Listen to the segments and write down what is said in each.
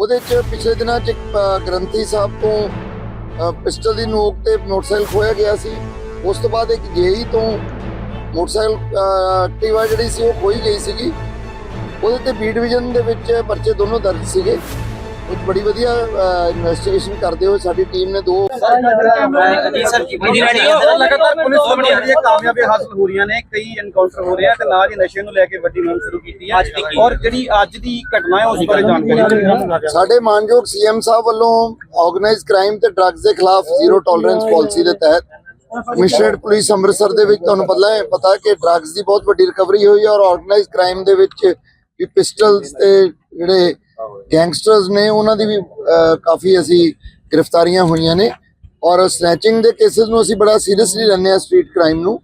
ਉਹਦੇ ਚ ਪਿਛਲੇ ਦਿਨਾਂ ਚ ਇੱਕ ਗ੍ਰੰਥੀ ਸਾਹਿਬ ਤੋਂ ਪਿਸਟਲ ਦੀ ਨੋਕ ਤੇ ਮੋਟਰਸਾਈਕਲ ਖੋਇਆ ਗਿਆ ਸੀ। ਉਸ ਤੋਂ ਬਾਅਦ ਇੱਕ ਜੇਈ ਤੋਂ ਮੋਟਰਸਾਈਕਲ ਅ, ਜਿਹੜੀ ਸੀ ਉਹ ਖੋਈ ਗਈ ਸੀਗੀ। ਉਹਦੇ ਤੇ ਬੀ ਡਿਵੀਜ਼ਨ ਦੇ ਵਿੱਚ ਪਰਚੇ ਦੋਨੋਂ ਦਰਜ ਸੀਗੇ। ਉਹ ਬੜੀ ਵਧੀਆ ਇਨਵੈਸਟੀਗੇਸ਼ਨ ਕਰਦੇ ਹੋਏ ਸਾਡੀ ਟੀਮ ਨੇ ਦੋ ਲਗਾਤਾਰ ਪੁਲਿਸ ਵੱਲੋਂ ਜਿਹੜੀਆਂ ਕਾਮਯਾਬੀਆਂ ਹਾਸਲ ਹੋ ਰਹੀਆਂ ਨੇ ਕਈ ਐਨਕਾਊਂਟਰ ਹੋ ਰਹੇ ਆ ਤੇ ਨਾਲ ਹੀ ਨਸ਼ੇ ਨੂੰ ਲੈ ਕੇ ਵੱਡੀ ਮੁਹਿੰਮ ਸ਼ੁਰੂ ਕੀਤੀ ਕੀ? ਔਰ ਜਿਹੜੀ ਅੱਜ ਦੀ ਘਟਨਾ ਹੈ ਉਸ ਬਾਰੇ ਜਾਣਕਾਰੀ ਸਾਡੇ ਮਾਨਯੋਗ ਸੀਐਮ ਸਾਹਿਬ ਵੱਲੋਂ ਆਰਗੇਨਾਈਜ਼ਡ ਕ੍ਰਾਈਮ ਤੇ ਡਰੱਗਸ ਦੇ ਖਿਲਾਫ ਜ਼ੀਰੋ ਟੋਲਰੈਂਸ ਪਾਲਿਸੀ ਦੇ ਤਹਿਤ ਕਮਿਸ਼ਨਰੇਟ ਪੁਲਿਸ ਅੰਮ੍ਰਿਤਸਰ ਦੇ ਵਿੱਚ ਤੁਹਾਨੂੰ ਪਤਾ ਹੈ ਪਤਾ ਕਿ ਡਰੱਗਸ ਦੀ ਬਹੁਤ ਵੱਡੀ ਰਿਕਵਰੀ ਹੋਈ ਹੈ ਔਰ ਆਰਗੇਨਾਈਜ਼ਡ ਕ੍ਰਾਈਮ ਦੇ ਵਿੱਚ ਵੀ ਪਿਸਟਲਸ ਤੇ ਜਿਹੜੇ ਗੈਂਗਸਟਰਸ ਨੇ ਉਹਨਾਂ ਦੀ ਵੀ ਕਾਫੀ ਅਸੀਂ ਗ੍ਰਿਫਤਾਰੀਆਂ ਹੋਈਆਂ ਨੇ ਔਰ ਸਨੈਚਿੰਗ ਦੇ ਕੇਸਿਸ ਨੂੰ ਅਸੀਂ ਬੜਾ ਸੀਰੀਅਸਲੀ ਲੈਂਦੇ ਹਾਂ ਸਟਰੀਟ ਕ੍ਰਾਈਮ ਨੂੰ।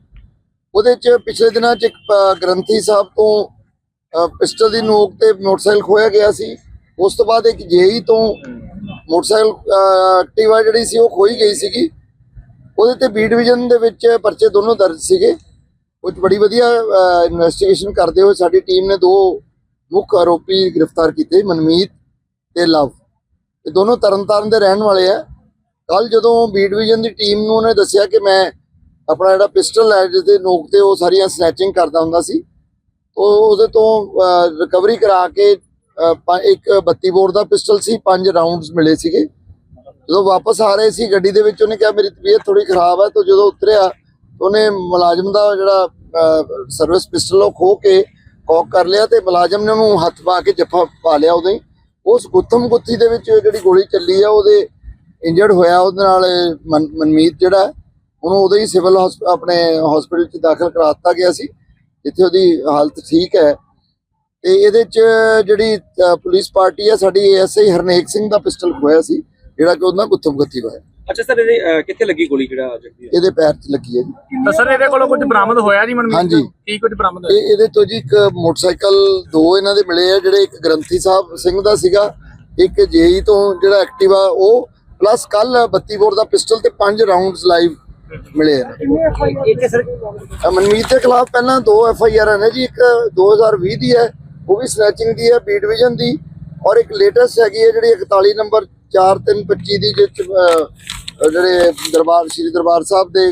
ਉਹਦੇ ਚ ਪਿਛਲੇ ਦਿਨਾਂ ਚ ਇੱਕ ਗ੍ਰੰਥੀ ਸਾਹਿਬ ਤੋਂ ਪਿਸਟਲ ਦੀ ਨੋਕ ਤੇ ਮੋਟਰਸਾਈਕਲ ਖੋਇਆ ਗਿਆ ਸੀ। ਉਸ ਤੋਂ ਬਾਅਦ ਇੱਕ ਜੇਈ ਤੋਂ ਮੋਟਰਸਾਈਕਲ ਅਹ, ਐਕਟਿਵਾ ਜਿਹੜੀ ਸੀ ਉਹ ਖੋਈ ਗਈ ਸੀਗੀ। ਉਹਦੇ ਤੇ ਬੀ ਡਿਵੀਜ਼ਨ ਦੇ ਵਿੱਚ ਪਰਚੇ ਦੋਨੋਂ ਦਰਜ ਸੀਗੇ। ਉਹ 'ਚ ਬੜੀ ਵਧੀਆ ਇਨਵੈਸਟੀਗੇਸ਼ਨ ਕਰਦੇ ਹੋਏ ਸਾਡੀ ਟੀਮ ਨੇ ਦੋ ਮੁੱਖ ਆਰੋਪੀ ਗ੍ਰਿਫਤਾਰ ਕੀਤੇ ਮਨਮੀਤ ਤੇ ਲਵ। ਇਹ ਦੋਨੋਂ ਤਰਨਤਾਰਨ ਦੇ ਰਹਿਣ ਵਾਲੇ ਆ। ਕੱਲ ਜਦੋਂ ਬੀ ਡਿਵੀਜ਼ਨ ਦੀ ਟੀਮ ਨੂੰ ਉਹਨੇ ਦੱਸਿਆ ਕਿ ਮੈਂ ਆਪਣਾ ਜਿਹੜਾ ਪਿਸਟਲ ਹੈ ਜਿਸ ਦੇ ਨੋਕ ਤੇ ਉਹ ਸਾਰੀਆਂ ਸਨੈਚਿੰਗ ਕਰਦਾ ਹੁੰਦਾ ਸੀ ਉਹ ਉਹਦੇ ਤੋਂ ਰਿਕਵਰੀ ਕਰਾ ਕੇ ਇੱਕ 32 ਬੋਰ ਦਾ ਪਿਸਟਲ ਸੀ, ਪੰਜ ਰਾਉਂਡਸ ਮਿਲੇ ਸੀਗੇ। ਜਦੋਂ ਵਾਪਸ ਆ ਰਹੇ ਸੀ ਗੱਡੀ ਦੇ ਵਿੱਚ, ਉਹਨੇ ਕਿਹਾ, ਮੇਰੀ ਤਬੀਅਤ ਥੋੜੀ ਖਰਾਬ ਹੈ। ਤਾਂ ਜਦੋਂ ਉਤਰਿਆ ਉਹਨੇ ਮੁਲਾਜ਼ਮ ਦਾ ਜਿਹੜਾ ਸਰਵਿਸ ਪਿਸਟਲ ਉਹ ਖੋ ਕੇ ਕੌਕ ਕਰ ਲਿਆ ਤੇ ਮੁਲਾਜ਼ਮ ਨੇ ਉਹਨੂੰ ਹੱਥ ਪਾ ਕੇ ਜੱਫਾ ਪਾ ਲਿਆ ਉਹਦੇ। ਉਸ ਗੁੱਥਮ ਗੁੱਥੀ ਦੇ ਵਿੱਚ ਜਿਹੜੀ ਗੋਲੀ ਚੱਲੀ ਆ, ਉਹਦੇ ਇੰਜਰਡ ਹੋਇਆ, ਉਹਦੇ ਨਾਲ ਮਨ- ਮਨਮੀਤ ਜਿਹੜਾ, ਉਹਨੂੰ ਉਹਦੇ ਹੀ ਸਿਵਲ ਆਪਣੇ ਹਸਪੀਟਲ 'ਚ ਦਾਖਲ ਕਰਾ ਦਿੱਤਾ ਗਿਆ ਸੀ, ਜਿੱਥੇ ਉਹਦੀ ਹਾਲਤ ਠੀਕ ਹੈ। ਤੇ ਇਹਦੇ 'ਚ ਜਿਹੜੀ ਪੁਲਿਸ ਪਾਰਟੀ ਹੈ ਸਾਡੀ ਐਸਆਈ ਹਰਨੇਕ ਸਿੰਘ ਦਾ ਪਿਸਟਲ ਖੋਇਆ ਸੀ, ਜਿਹੜਾ ਕਿ ਉਹਦਾ ਗੁੱਥਮ ਗੁੱਥੀ ਹੋਇਆ। ਅੱਛਾ ਸਰ ਇਹਦੇ ਕਿੱਥੇ ਲੱਗੀ ਗੋਲੀ ਜਿਹੜਾ ਜਗਦੀ ਇਹਦੇ ਪੈਰ 'ਚ ਲੱਗੀ ਹੈ ਜੀ। ਤਾਂ ਸਰ ਇਹਦੇ ਕੋਲੋਂ ਕੁਝ ਬਰਾਮਦ ਹੋਇਆ ਜੀ ਮਨਮੀਤ? ਹਾਂਜੀ। ਕੀ ਕੁਝ ਬਰਾਮਦ ਹੋਇਆ? ਇਹ ਇਹਦੇ ਤੋਂ ਜੀ ਇੱਕ ਮੋਟਰਸਾਈਕਲ ਦੋ ਇਹਨਾਂ ਦੇ ਮਿਲੇ ਆ ਜਿਹੜੇ ਇੱਕ ਗ੍ਰੰਥੀ ਸਾਹਿਬ ਸਿੰਘ ਦਾ ਸੀਗਾ ਇੱਕ ਜੇਈ ਤੋਂ ਜਿਹੜਾ ਐਕਟਿਵਾ ਉਹ ਪਲੱਸ ਕੱਲ 32 ਬੋਰ ਦਾ ਪਿਸਟਲ ਤੇ ਪੰਜ ਰਾਉਂਡਸ ਲਾਈਵ ਮਿਲੇ ਆ। ਸਰ। ਅ, ਮਨਮੀਤ ਦੇ ਖਿਲਾਫ ਪਹਿਲਾਂ ਦੋ ਐਫ ਆਈ ਆਰ ਨੇ ਜੀ ਇੱਕ 2020 ਦੀ ਹੈ ਉਹ ਵੀ ਸਨੈਚਿੰਗ ਦੀ ਹੈ ਬੀ ਡਿਵੀਜ਼ਨ ਦੀ ਔਰ ਇੱਕ ਲੇਟੈਸਟ ਹੈਗੀ ਹੈ ਜਿਹੜੀ 41 ਨੰਬਰ 4325 ਦੀ ਜਿਸ 'ਚ, ਜਿਹੜੇ ਦਰਬਾਰ ਸ੍ਰੀ ਦਰਬਾਰ ਸਾਹਿਬ ਦੇ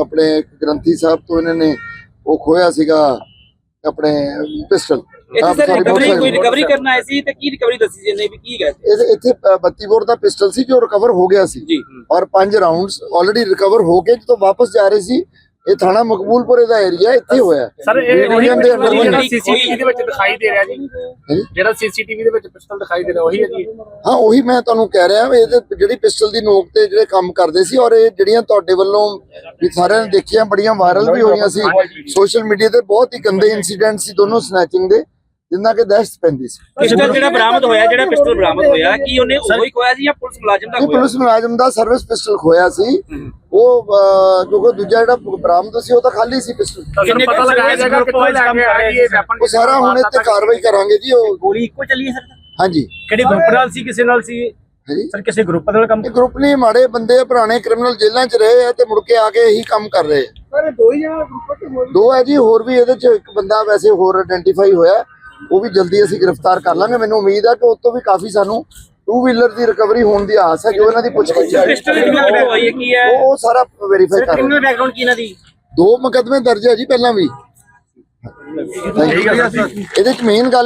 ਆਪਣੇ ਗ੍ਰੰਥੀ ਸਾਹਿਬ ਤੋਂ ਇਹਨਾਂ ਨੇ ਉਹ ਖੋਇਆ ਸੀਗਾ ਆਪਣੇ ਪਿਸਟਲ। ਰਿਕਵਰੀ ਕੋਈ ਰਿਕਵਰੀ ਕਰਨ ਆਏ ਸੀ ਤੇ ਕੀ ਰਿਕਵਰੀ ਦੱਸੀ ਜੀ ਵੀ ਕੀ ਗਏ ਇੱਥੇ 32 ਬੋਰ ਦਾ ਪਿਸਟਲ ਸੀ ਜੋ ਰਿਕਵਰ ਹੋ ਗਿਆ ਸੀ। ਔਰ ਪੰਜ ਰਾਉਂਡਸ ਆਲਰੇਡੀ ਰਿਕਵਰ ਹੋ ਕੇ ਜਦੋਂ ਵਾਪਸ ਜਾ ਰਹੇ ਸੀ। ਇਹ ਥਾਣਾ ਮਕਬੂਲਪੁਰੇ ਦਾ ਏਰੀਆ ਇੱਥੇ ਹੋਇਆ। ਸਰ ਇਹ Division ਦੇ ਅੰਦਰ ਜਿਹੜਾ। ਸੀਸੀਟੀਵੀ ਦੇ ਵਿੱਚ ਦਿਖਾਈ ਦੇ ਰਿਹਾ ਜੀ। ਜਿਹੜਾ ਸੀਸੀਟੀਵੀ ਦੇ ਵਿੱਚ ਪਿਸਟਲ ਦਿਖਾਈ ਦੇ ਰਿਹਾ ਉਹੀ ਹੈ ਜੀ। ਹਾਂ ਉਹੀ ਮੈਂ ਤੁਹਾਨੂੰ ਕਹਿ ਰਿਹਾ ਵੀ ਇਹਦੇ ਜਿਹੜੀ ਪਿਸਟਲ ਦੀ ਨੋਕ ਤੇ ਜਿਹੜੇ ਕੰਮ ਕਰਦੇ ਸੀ ਔਰ ਇਹ ਜਿਹੜੀਆਂ ਤੁਹਾਡੇ ਵੱਲੋਂ ਵੀ ਸਾਰਿਆਂ ਨੇ ਦੇਖੀਆਂ ਬੜੀਆਂ ਵਾਇਰਲ ਵੀ ਹੋਈਆਂ ਸੀ। ਸੋਸ਼ਲ ਮੀਡੀਆ ਤੇ ਬਹੁਤ ਹੀ ਗੰਦੇ ਇਨਸੀਡੈਂਟ ਸੀ ਦੋਨੋਂ ਸਨੈਚਿੰਗ ਦੇ। ਜਿੰਨਾ ਕਿ ਦਹਿਸ਼ਤ ਪੈਂਦੀ ਸੀ। ਪਿਸਟਲ ਜਿਹੜਾ ਬਰਾਮਦ ਹੋਇਆ ਜਿਹੜਾ ਪਿਸਟਲ ਬਰਾਮਦ ਹੋਇਆ ਕੀ ਉਹਨੇ ਉਹੀ ਖੋਇਆ ਸੀ ਜਾਂ ਪੁਲਿਸ ਮੁਲਾਜ਼ਮ ਦਾ ਖੋਇਆ? ਪੁਲਿਸ ਮੁਲਾਜ਼ਮ ਦਾ ਸਰਵਿਸ ਪਿਸਟਲ ਖੋਇਆ ਸੀ। ਉਹ ਕਿਉਂਕਿ ਦੂਜਾ ਜਿਹੜਾ ਬਰਾਮਦ ਸੀ ਉਹ ਤਾਂ ਖਾਲੀ ਸੀ ਪਿਸਟਲ ਸਰ ਕਿੰਨੇ ਪਤਾ ਲਗਾਇਆ ਜਾਏਗਾ ਕਿੱਥੋਂ ਲੈ ਕੇ ਆਇਆ ਜੀ ਇਹ weapon ਉਹ ਸਾਰਾ ਹੁਣ ਇੱਥੇ ਕਾਰਵਾਈ ਕਰਾਂਗੇ ਜੀ ਉਹ ਗੋਲੀ ਇੱਕੋ ਚੱਲੀ ਹੈ ਸਰ? ਹਾਂਜੀ। ਕਿਹੜੀ ਗਰੁੱਪ ਨਾਲ ਸੀ ਕਿਸੇ ਨਾਲ ਸੀ? ਸਰ ਕਿਸੇ ਗਰੁੱਪ ਨਾਲ ਕੰਮ ਇਹ ਗਰੁੱਪ ਨਹੀਂ ਮਾੜੇ ਬੰਦੇ ਆ, ਪੁਰਾਣੇ ਕ੍ਰਿਮੀਨਲ ਜੇਲ੍ਹਾਂ 'ਚ ਰਹੇ ਆ ਤੇ ਮੁੜ ਕੇ ਆ ਕੇ ਇਹੀ ਕੰਮ ਕਰ ਰਹੇ ਆ। ਦੋ ਹੈ ਜੀ ਹੋਰ ਵੀ ਇਹਦੇ 'ਚ ਇੱਕ ਬੰਦਾ ਵੈਸੇ ਹੋਰ ਆਇਡੈਂਟੀਫਾਈ ਹੋਇਆ। ਉਹ ਵੀ ਜਲਦੀ ਅਸੀਂ ਗ੍ਰਿਫਤਾਰ ਕਰ ਲਾਂਗੇ। ਮੈਨੂੰ ਉਮੀਦ ਹੈ ਕਿ ਉਸ ਤੋਂ ਵੀ ਕਾਫੀ ਸਾਨੂੰ ਟੂ ਵੀਲਰ ਦੀ ਰਿਕਵਰੀ ਹੋਣ ਦੀ ਆਸ ਹੈ ਜੋ ਇਹਨਾਂ ਦੀ ਕਿਹੜੀ ਹੋਈ ਹੈ ਉਹ ਸਾਰਾ ਵੈਰੀਫਾਈ ਕਰ ਕ੍ਰਿਮੀਨਲ ਬੈਕਗ੍ਰਾਉਂਡ ਕੀ ਇਹਨਾਂ ਦੀ? ਦੋ ਮੁਕੱਦਮੇ ਦਰਜ ਹੈ ਜੀ ਪਹਿਲਾਂ ਵੀ. ਇਹਦੇ 'ਚ ਮੇਨ ਗੱਲ